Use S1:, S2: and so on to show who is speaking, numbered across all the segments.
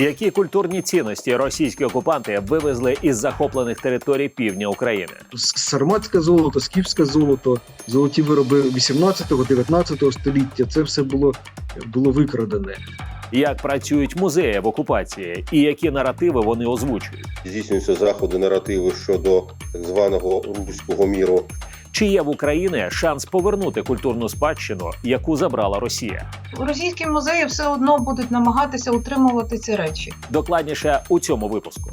S1: Які культурні цінності російські окупанти вивезли із захоплених територій півдня України?
S2: Сарматське золото, скіфське золото, золоті вироби 18-19 століття. Це все було, було викрадене.
S1: Як працюють музеї в окупації, і які наративи вони озвучують?
S3: здійснюються заходи наративи щодо так званого руського міру.
S1: Чи є в Україні шанс повернути культурну спадщину, яку забрала Росія?
S4: Російські музеї все одно будуть намагатися утримувати ці речі.
S1: Докладніше у цьому випуску.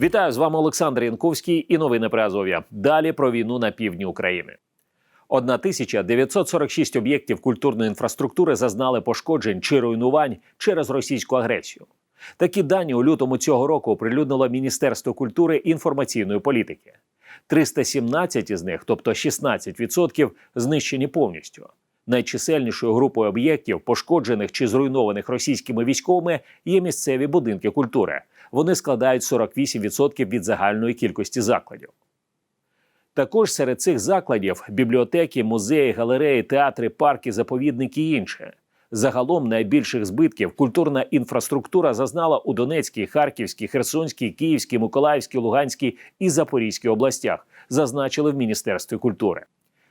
S1: Вітаю з вами Олександр Янковський і новини про Азов'я. Далі про війну на півдні України. 1946 об'єктів культурної інфраструктури зазнали пошкоджень чи руйнувань через російську агресію. Такі дані у лютому цього року оприлюднило Міністерство культури і інформаційної політики. 317 із них, тобто 16%, знищені повністю. Найчисельнішою групою об'єктів, пошкоджених чи зруйнованих російськими військовими, є місцеві будинки культури. Вони складають 48% від загальної кількості закладів. Також серед цих закладів бібліотеки, музеї, галереї, театри, парки, заповідники і інше. Загалом найбільших збитків культурна інфраструктура зазнала у Донецькій, Харківській, Херсонській, Київській, Миколаївській, Луганській і Запорізькій областях, зазначили в Міністерстві культури.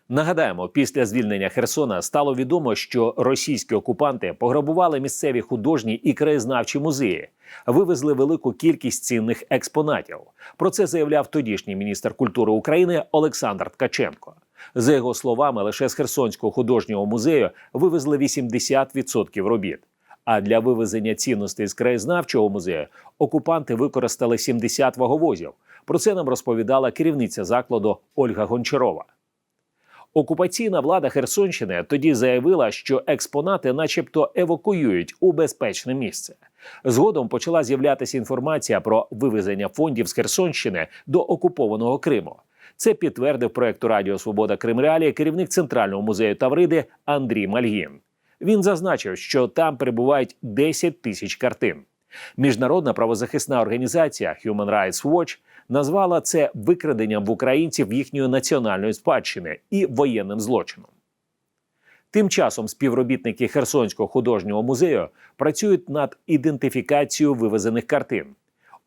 S1: Нагадаємо, після звільнення Херсона стало відомо, що російські окупанти пограбували місцеві художні і краєзнавчі музеї, вивезли велику кількість цінних експонатів. Про це заявляв тодішній міністр культури України Олександр Ткаченко. За його словами, лише з Херсонського художнього музею вивезли 80% робіт. А для вивезення цінностей з краєзнавчого музею окупанти використали 70 ваговозів. Про це нам розповідала керівниця закладу Ольга Гончарова. Окупаційна влада Херсонщини тоді заявила, що експонати, начебто, евакуюють у безпечне місце. Згодом почала з'являтися інформація про вивезення фондів з Херсонщини до окупованого Криму. Це підтвердив проекту Радіо Свобода Крим Реалії керівник Центрального музею Тавриди Андрій Мальгін. Він зазначив, що там перебувають 10 тисяч картин. Міжнародна правозахисна організація Human Rights Watch назвала це викраденням в українців їхньої національної спадщини і воєнним злочином. Тим часом співробітники Херсонського художнього музею працюють над ідентифікацією вивезених картин.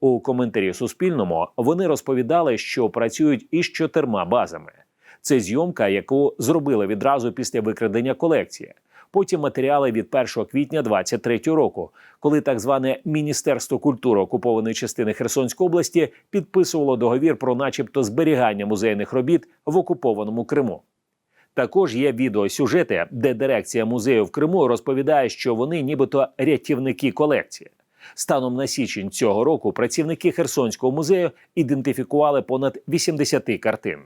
S1: У коментарі Суспільному вони розповідали, що працюють із чотирма базами. Це зйомка, яку зробили відразу після викрадення колекції. Потім матеріали від 1 квітня 2023 року, коли так зване Міністерство культури окупованої частини Херсонської області підписувало договір про, начебто, зберігання музейних робіт в окупованому Криму. Також є відеосюжети, де дирекція музею в Криму розповідає, що вони нібито рятівники колекції. Станом на січень цього року працівники Херсонського музею ідентифікували понад 80 картин.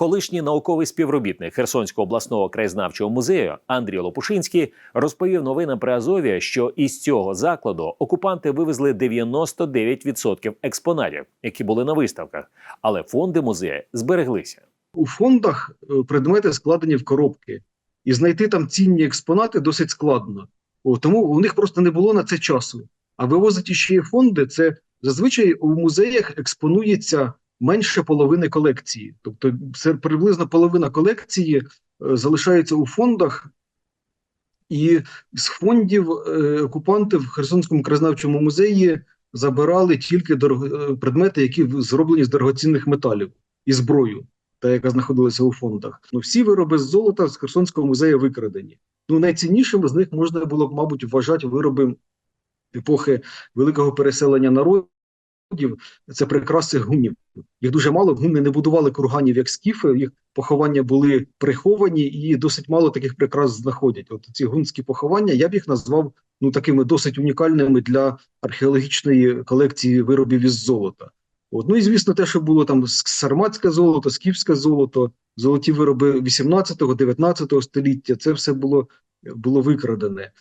S1: Колишній науковий співробітник Херсонського обласного краєзнавчого музею Андрій Лопушинський розповів новинам при Азові, що із цього закладу окупанти вивезли 99% експонатів, які були на виставках, але фонди музею збереглися.
S2: У фондах е, предмети складені в коробки, і знайти там цінні експонати досить складно. О, тому у них просто не було на це часу. А вивозити ще фонди, це зазвичай у музеях експонується менше половини колекції. Тобто, це приблизно половина колекції е, залишається у фондах, і з фондів е, окупанти в Херсонському краєзнавчому музеї забирали тільки дорого, е, предмети, які зроблені з дорогоцінних металів і зброю, та яка знаходилася у фондах. Ну, всі вироби з золота з Херсонського музею викрадені. Ну, найціннішими з них можна було б, мабуть, вважати вироби епохи великого переселення народів. Це прикраси гунів. Їх дуже мало. Гуни не будували курганів як скіфи. Їх поховання були приховані, і досить мало таких прикрас знаходять. От ці гунські поховання я б їх назвав ну такими досить унікальними для археологічної колекції виробів із золота. От. Ну і звісно, те, що було там сарматське золото, скіфське золото, золоті вироби 18-19 століття. Це все було, було викрадене.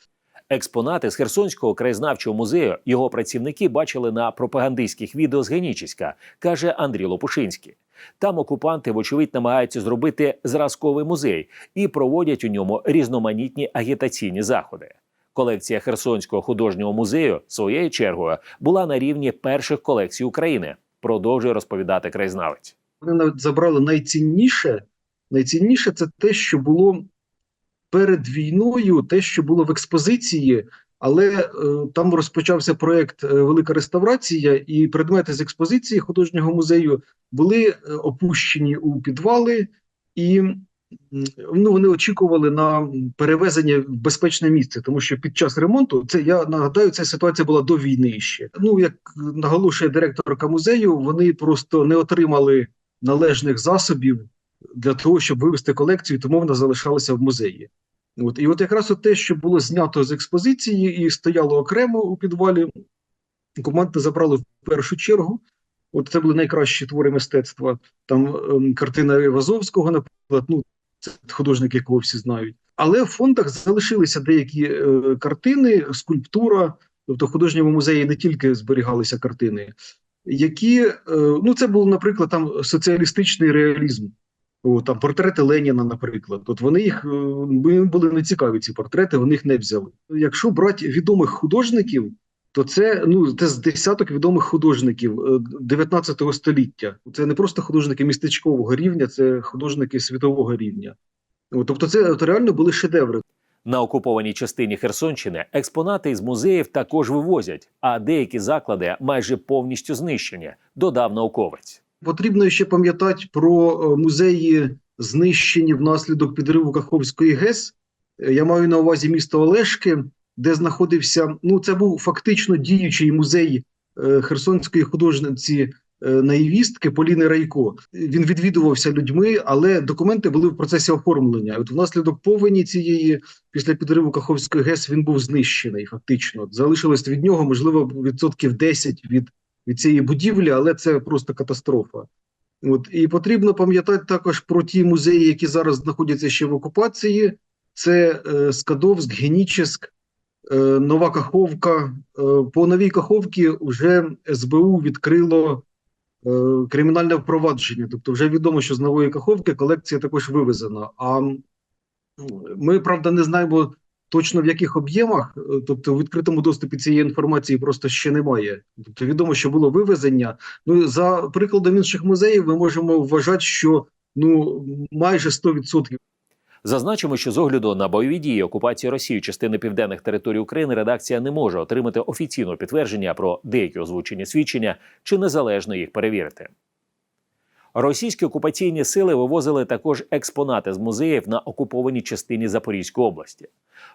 S1: Експонати з Херсонського краєзнавчого музею його працівники бачили на пропагандистських відео з Генічіська, каже Андрій Лопушинський. Там окупанти, вочевидь, намагаються зробити зразковий музей і проводять у ньому різноманітні агітаційні заходи. Колекція Херсонського художнього музею своєю чергою була на рівні перших колекцій України. Продовжує розповідати краєзнавець.
S2: Вони навіть забрали найцінніше. Найцінніше це те, що було перед війною, те, що було в експозиції, Але е, там розпочався проект е, Велика реставрація, і предмети з експозиції художнього музею були е, опущені у підвали, і ну, вони очікували на перевезення в безпечне місце, тому що під час ремонту це я нагадаю, ця ситуація була до війни ще. Ну як наголошує директорка музею, вони просто не отримали належних засобів для того, щоб вивести колекцію, тому вона залишалася в музеї. От і от якраз от те, що було знято з експозиції і стояло окремо у підвалі, команда забрали в першу чергу. От це були найкращі твори мистецтва. Там ем, картина Івазовського, наприклад, ну це художник, якого всі знають. Але в фондах залишилися деякі е, картини, скульптура. Тобто в художньому музеї не тільки зберігалися картини, які е, ну це був, наприклад, там соціалістичний реалізм. О, там портрети Леніна, наприклад. От вони їх е, були не цікаві ці портрети, вони їх не взяли. Якщо брати відомих художників, то це ну це з десяток відомих художників е, 19 століття. Це не просто художники містечкового рівня, це художники світового рівня. Тобто, це от, реально були шедеври.
S1: На окупованій частині Херсонщини експонати із музеїв також вивозять, а деякі заклади майже повністю знищені, додав науковець.
S2: Потрібно ще пам'ятати про е, музеї, знищені внаслідок підриву Каховської ГЕС. Е, Я маю на увазі місто Олешки, де знаходився. Ну, це був фактично діючий музей е, херсонської художниці е, наївістки Поліни Райко. Він відвідувався людьми, але документи були в процесі оформлення. От внаслідок повені цієї після підриву Каховської ГЕС він був знищений. Фактично залишилось від нього можливо відсотків 10 від від цієї будівлі, але це просто катастрофа. От і потрібно пам'ятати також про ті музеї, які зараз знаходяться ще в окупації: це е, Скадовськ, Генічеськ, е, Нова Каховка. Е, по новій Каховці вже СБУ відкрило е, кримінальне впровадження. Тобто, вже відомо, що з нової Каховки колекція також вивезена. А ми, правда, не знаємо точно в яких об'ємах, е, тобто в відкритому доступі цієї інформації просто ще немає. Тобто відомо, що було вивезення. Ну за прикладом інших музеїв, ми можемо вважати, що ну майже 100%.
S1: Зазначимо, що з огляду на бойові дії окупації Росії частини південних територій України редакція не може отримати офіційного підтвердження про деякі озвучені свідчення чи незалежно їх перевірити. Російські окупаційні сили вивозили також експонати з музеїв на окупованій частині Запорізької області.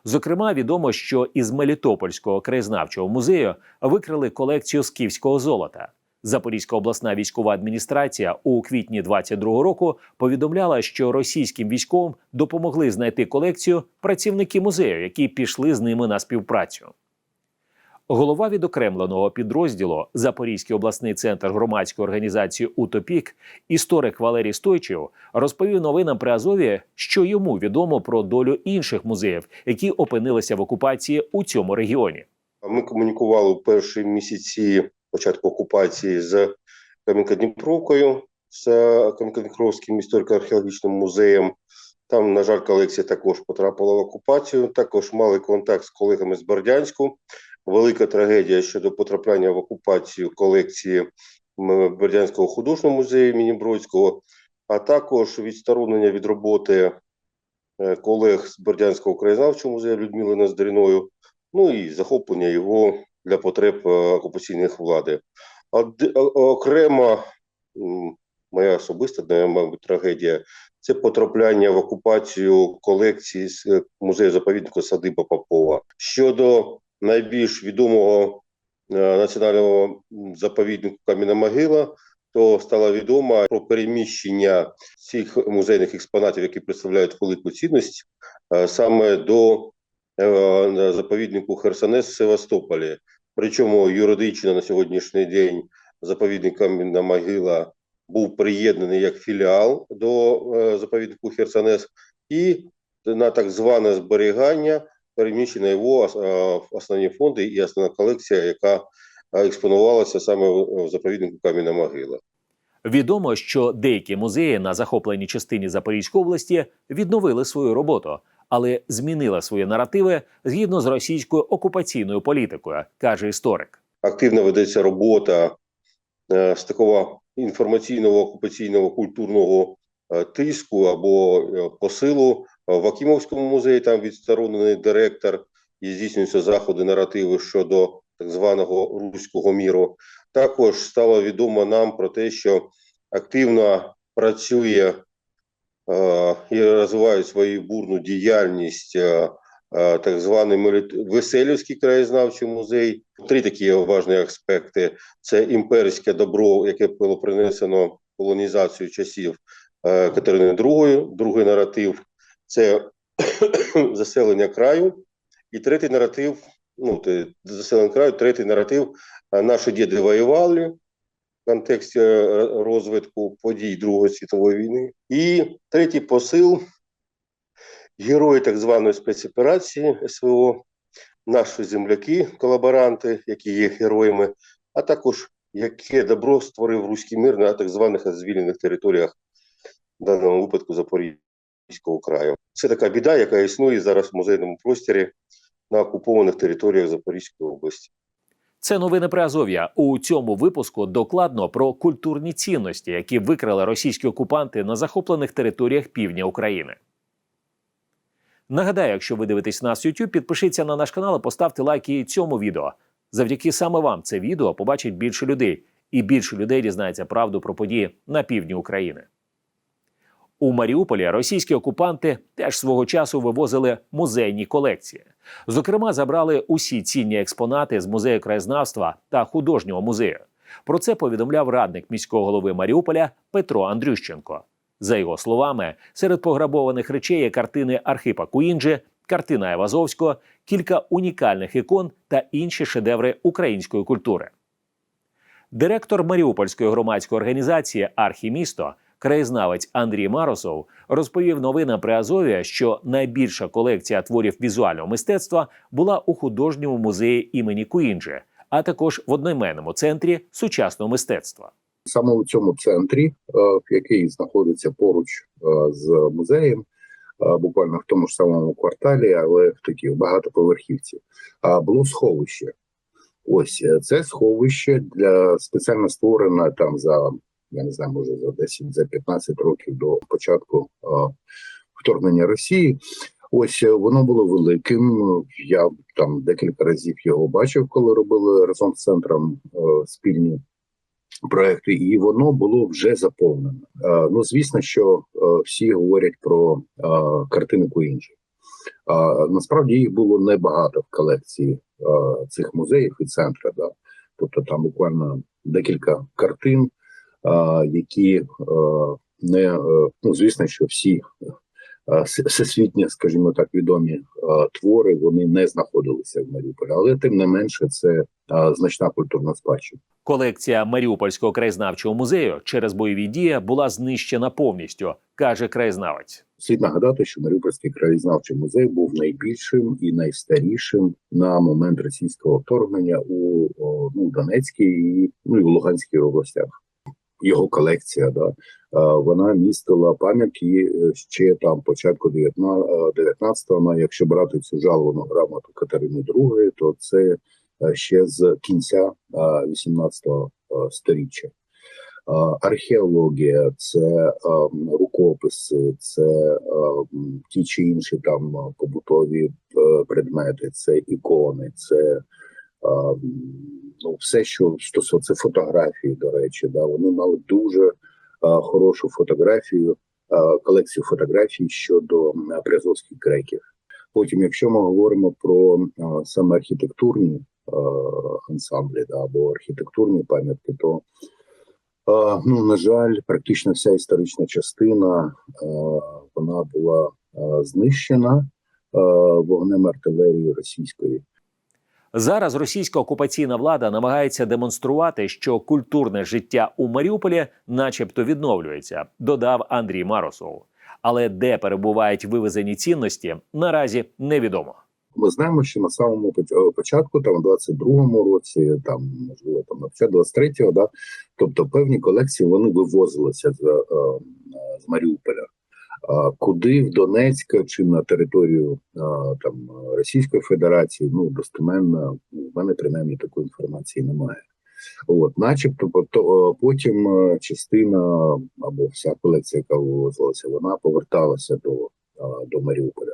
S1: Зокрема, відомо, що із Мелітопольського краєзнавчого музею викрили колекцію скіфського золота. Запорізька обласна військова адміністрація у квітні 22-го року повідомляла, що російським військовим допомогли знайти колекцію працівники музею, які пішли з ними на співпрацю. Голова відокремленого підрозділу Запорізький обласний центр громадської організації Утопік, історик Валерій Стойчев, розповів новинам при Азові, що йому відомо про долю інших музеїв, які опинилися в окупації у цьому регіоні.
S3: Ми комунікували у перші місяці початку окупації з Кам'янка-Дніпровкою, з Кам'янка-Дніпровським історико-археологічним музеєм. Там, на жаль, колекція також потрапила в окупацію. Також мали контакт з колегами з Бердянську. Велика трагедія щодо потрапляння в окупацію колекції Бердянського художнього музею імені Бродського, а також відсторонення від роботи е, колег з Бердянського краєзнавчого музею Людмили Ноздриною, ну і захоплення його для потреб е, окупаційних влади. Окрема моя особиста, мабуть, трагедія це потрапляння в окупацію колекції з е, музею заповіднику Садиба Попова. Щодо найбільш відомого е, національного заповіднику Кам'яна Могила, то стало відомо про переміщення цих музейних експонатів, які представляють велику цінність, саме до заповіднику Херсонес в Севастополі. Причому юридично на сьогоднішній день заповідник Кам'яна Могила був приєднаний як філіал до е, заповіднику Херсонес, і на так зване зберігання переміщено його е, основні фонди і основна колекція, яка е, експонувалася саме в заповіднику Кам'яна Могила.
S1: Відомо, що деякі музеї на захопленій частині Запорізької області відновили свою роботу, але змінили свої наративи згідно з російською окупаційною політикою, каже історик.
S3: активно ведеться робота е, з такого інформаційного окупаційного культурного е, тиску або е, посилу. В Акімовському музеї там відсторонений директор і здійснюються заходи наративи щодо так званого руського міру. Також стало відомо нам про те, що активно працює і розвиває свою бурну діяльність е, е, так званий Веселівський краєзнавчий музей. Три такі важні аспекти: це імперське добро, яке було принесено колонізацію часів е, Катерини II, другий наратив це заселення краю, і третій наратив. Ну, заселення краю, третій наратив. е, Наші діди воювали контексті розвитку подій Другої світової війни. І третій посил герої так званої спецоперації СВО, наші земляки, колаборанти, які є героями, а також яке добро створив руський мир на так званих звільнених територіях, в даному випадку Запорізького краю. Це така біда, яка існує зараз в музейному просторі на окупованих територіях Запорізької області.
S1: Це новини про Азов'я. У цьому випуску докладно про культурні цінності, які викрали російські окупанти на захоплених територіях півдня України. Нагадаю, якщо ви дивитесь нас YouTube, підпишіться на наш канал і поставте лайки цьому відео. Завдяки саме вам це відео побачить більше людей, і більше людей дізнається правду про події на півдні України. У Маріуполі російські окупанти теж свого часу вивозили музейні колекції. Зокрема, забрали усі цінні експонати з музею краєзнавства та художнього музею. Про це повідомляв радник міського голови Маріуполя Петро Андрющенко. За його словами, серед пограбованих речей є картини Архипа Куінджи, картина Евазовського, кілька унікальних ікон та інші шедеври української культури. Директор Маріупольської громадської організації Архімісто, краєзнавець Андрій Маросов, розповів новинам при Азові, що найбільша колекція творів візуального мистецтва була у художньому музеї імені Куінджи, а також в одноіменному центрі сучасного мистецтва.
S5: Саме у цьому центрі, е, який знаходиться поруч е, з музеєм, е, буквально в тому ж самому кварталі, але в такій багатоповерхівці, було сховище. Ось це сховище для спеціально створене там за я не знаю, може за 10 за 15 років до початку вторгнення Росії. Ось е, воно було великим. Я там декілька разів його бачив, коли робили разом з центром е, спільні проекти, і воно було вже заповнено. Е, Ну звісно, що всі говорять про картини Куінджі. А насправді їх було небагато в колекції цих музеїв і центра. Да? Тобто там буквально декілька картин, які не е, ну звісно, що всі вс- всесвітньо, скажімо так, відомі твори вони не знаходилися в Маріуполі, але тим не менше це значна культурна спадщина.
S1: Колекція Маріупольського краєзнавчого музею через бойові дії була знищена повністю, каже краєзнавець.
S5: Слід нагадати, що Маріупольський краєзнавчий музей був найбільшим і найстарішим на момент російського вторгнення у ну, Донецькій і, ну, і в Луганській областях. Його колекція, да, е, вона містила пам'ятки е, ще там початку 19-го, ну, якщо брати цю жаловану грамоту Катерини II, то це е, ще з кінця 18-го сторіччя. Археологія, це рукописи, це ті чи інші там е, побутові е, предмети, це ікони, це ну, все, що стосується фотографії, до речі, да, вони мали дуже хорошу фотографію, колекцію фотографій щодо приазовських греків. Потім, якщо ми говоримо про саме архітектурні ансамблі да, або архітектурні пам'ятки, то Ну, на жаль, практично вся історична частина вона була знищена вогнем артилерії російської.
S1: Зараз російська окупаційна влада намагається демонструвати, що культурне життя у Маріуполі, начебто, відновлюється, додав Андрій Маросов. Але де перебувають вивезені цінності, наразі невідомо.
S5: Ми знаємо, що на самому е, початку, там, в 22-му році, там можливо, там початку 23-го, да, тобто певні колекції вони вивозилися з, е, з Маріуполя. Куди в Донецьк чи на територію там Російської Федерації, ну достеменно в мене принаймні такої інформації немає. От, начебто, пото- е, потім е, частина або вся колекція, яка вивозилася, вона поверталася до, до Маріуполя.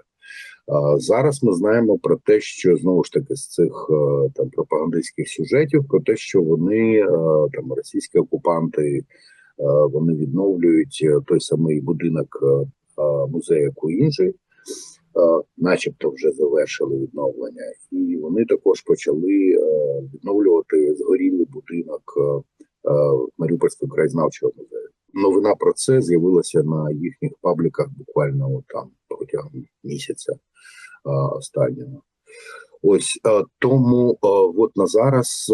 S5: Зараз ми знаємо про те, що знову ж таки з цих е, там пропагандистських сюжетів, про те, що вони там російські окупанти вони відновлюють той самий будинок музею Куінджі, е, начебто вже завершили відновлення, і вони також почали е, відновлювати згорілий будинок е, е, Маріупольського краєзнавчого музею. Новина про це з'явилася на їхніх пабліках буквально там протягом місяця останнього. Ось тому от на зараз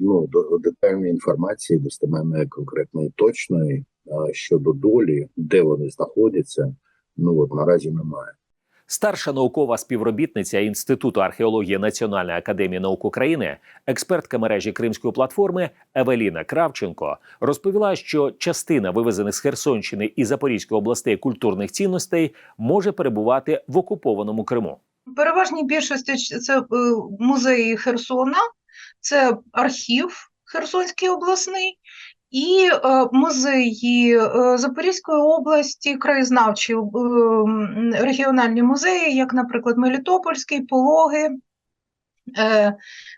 S5: ну детальної інформації, достеменної, конкретної, точної щодо долі, де вони знаходяться, ну от наразі немає.
S1: Старша наукова співробітниця Інституту археології Національної академії наук України, експертка мережі Кримської платформи Евеліна Кравченко розповіла, що частина вивезених з Херсонщини і Запорізької областей культурних цінностей може перебувати в окупованому Криму.
S4: Переважній більшості це е, музеї Херсона, це архів Херсонський обласний і е, музеї е, Запорізької області, краєзнавчі е, регіональні музеї, як, наприклад, Мелітопольський, Пологи, е,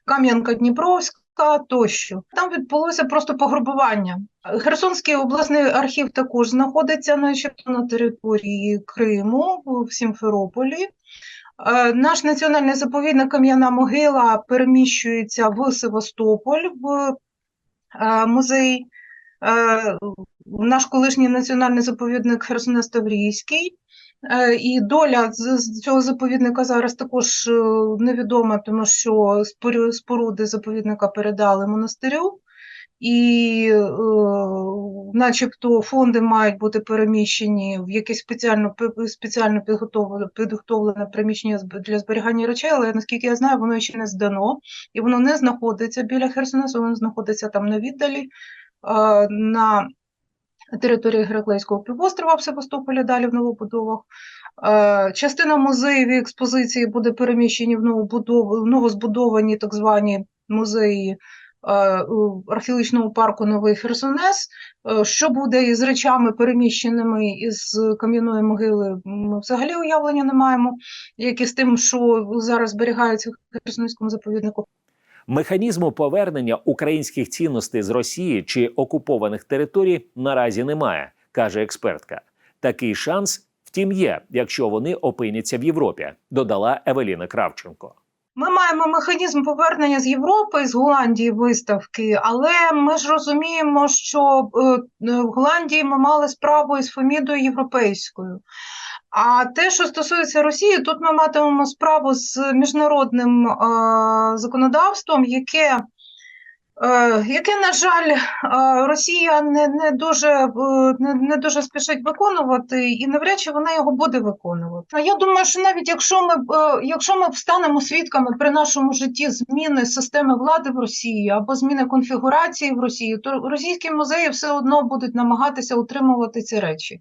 S4: Кам'янка-Дніпровська тощо. Там відбулося просто пограбування. Херсонський обласний архів також знаходиться начебто на території Криму в Сімферополі. Наш національний заповідник Кам'яна могила переміщується в Севастополь в музей. Е, Наш колишній національний заповідник Херсонес Таврійський. Е, І доля цього заповідника зараз також е, невідома, тому що споруди заповідника передали монастирю. І, начебто, фонди мають бути переміщені в якесь спеціально спеціально підготовлене, підготовлене приміщення для зберігання речей, але наскільки я знаю, воно ще не здано, і воно не знаходиться біля Херсонесу, воно знаходиться там на віддалі, на території Гераклейського півострова в Севастополі, далі в новобудовах. Е, Частина музеїв і експозиції буде переміщені в новобудов... новозбудовані так звані музеї е, археологічному парку Новий Херсонес. Е, Що буде із речами, переміщеними із кам'яної могили, ми взагалі уявлення не маємо, як і з тим, що зараз зберігається в Херсонському заповіднику.
S1: Механізму повернення українських цінностей з Росії чи окупованих територій наразі немає, каже експертка. Такий шанс, втім, є, якщо вони опиняться в Європі, додала Евеліна Кравченко.
S4: Ми маємо механізм повернення з Європи, з Голландії виставки, але ми ж розуміємо, що е, в Голландії ми мали справу із Фемідою європейською. А те, що стосується Росії, тут ми матимемо справу з міжнародним е, законодавством, яке, е, яке, на жаль, е, Росія не, не, дуже, е, не, не дуже спішить виконувати, і навряд чи вона його буде виконувати. А я думаю, що навіть якщо ми, е, якщо ми станемо свідками при нашому житті зміни системи влади в Росії або зміни конфігурації в Росії, то російські музеї все одно будуть намагатися утримувати ці речі.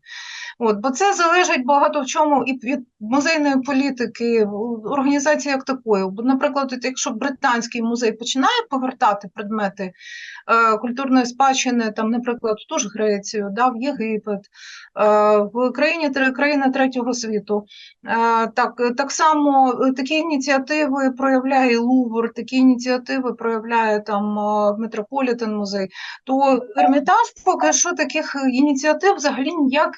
S4: От, бо це залежить багато в чому і від музейної політики, організації як такої. Бо, наприклад, якщо британський музей починає повертати предмети е, культурної спадщини, там, наприклад, в ту ж Грецію, да, в Єгипет, е, в країні країна третього світу, е, так, так само е, такі ініціативи проявляє Лувр, такі ініціативи проявляє там е, Метрополітен музей то Ермітаж поки що таких ініціатив взагалі ніяк,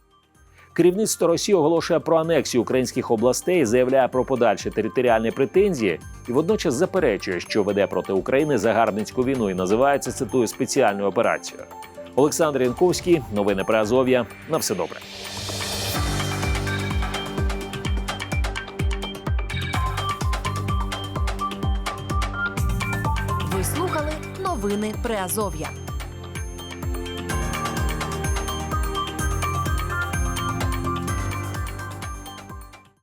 S1: Керівництво Росії оголошує про анексію українських областей, заявляє про подальші територіальні претензії і водночас заперечує, що веде проти України загарбницьку війну і називається цитую спеціальною операцією. Олександр Янковський, новини про Азов'я. На все добре.
S6: Ви слухали новини Приазов'я.